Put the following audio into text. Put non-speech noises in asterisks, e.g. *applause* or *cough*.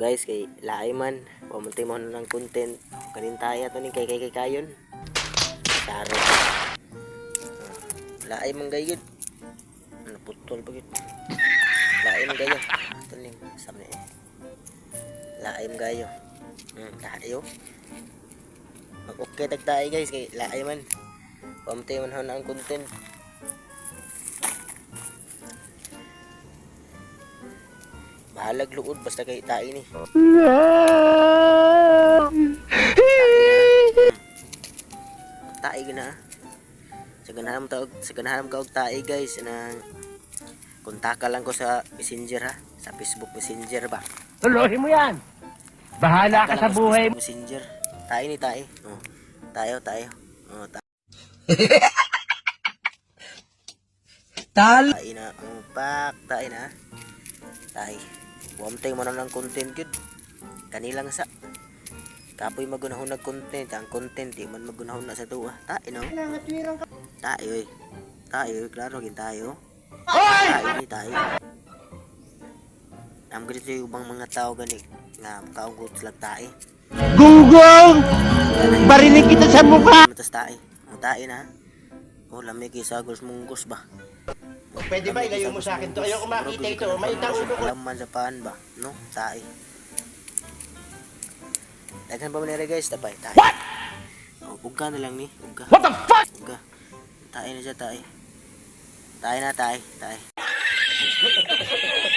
guys kay laay man mo na ng content kanin tayo to ni kay kay kay kayon Saro. Laay man gayud. Naputol pa gid. Laay man gayo. Tuling sa me. Laay man gayo. Hmm, tayo. Mag okay tag tayo guys kay laay man. Ho na ang content. Bahalag luod basta kay tayo ni. tae gina. Sa ganahan mo taog sa ganahan mo kaog tae guys na kontaka lang ko sa messenger ha? Sa Facebook messenger ba? Tuloy mo yan. Bahala ka sa buhay Facebook messenger. Tae ni tae oh tayo tayo oh. Ta Tal. tae na oh pak tae na. Tae Wamtay mo na ng content gud kanilang sa. Kapoy magunahon nag content. Ang content di man magunahon na sa tuwa tae no? Tayo oy tayo klaro gin tayo. Tayo ni tayo. Am ganito yung ubang mga tao gani nga kaugot sila tae Gugong! Barinig kita sa mukha! matas tae ang tae na. Oh lamig kay sagos munggos ba Pwede ba ilayo mo sa akin to? Ayoko makita ito. May ulo ko. Laman sa paan ba? No? Tae. Daghan pa mo nila guys, tapay. Tae. What? Oh, uga na lang ni. Uga. What the fuck? Uga. Tae na siya, tae. Tae na, tae. Tae. *laughs*